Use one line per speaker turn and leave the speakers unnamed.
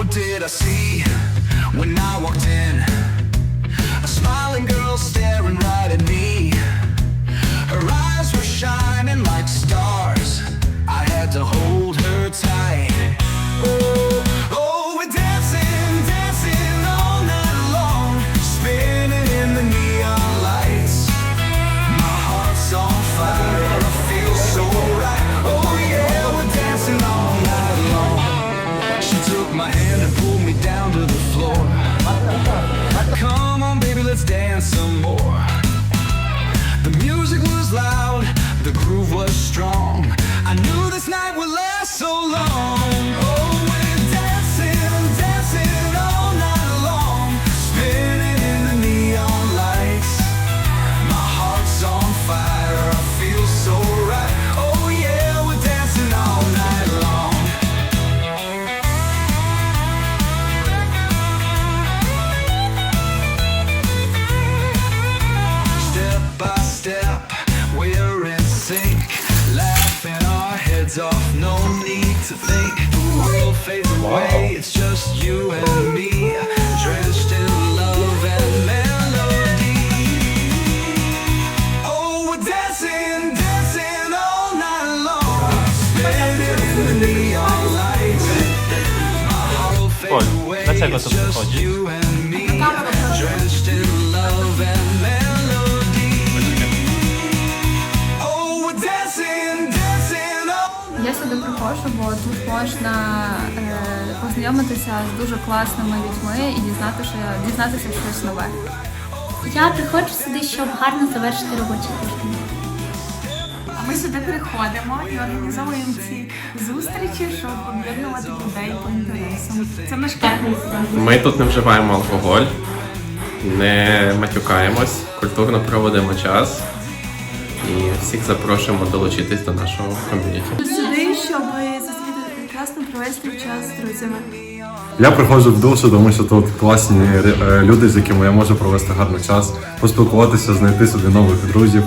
What did I see? When I walked and pulled me down to the floor. Come on, baby, let's dance some more. The music was loud, to think the world fades away. It's just you and me, in love and melody. Oh, we're dancing, dancing all night long, spinning in the neon lights. My heart will fade away. It's just you and me, in love and
Я бо тут можна е, познайомитися з дуже класними людьми і дізнати, що, дізнатися щось нове.
Я приходжу сюди, щоб гарно завершити робочий тиждень.
А ми сюди приходимо і організовуємо ці зустрічі, щоб об'єднувати людей по інтересам. Це наш
Дякую.
Ми тут не вживаємо алкоголь, не матюкаємось, культурно проводимо час і всіх запрошуємо долучитись до нашого ком'юніті.
сюди, щоб зустріти прекрасно провести час з друзями.
Я приходжу в душу, тому що тут класні е, люди, з якими я можу провести гарний час, поспілкуватися, знайти собі нових друзів.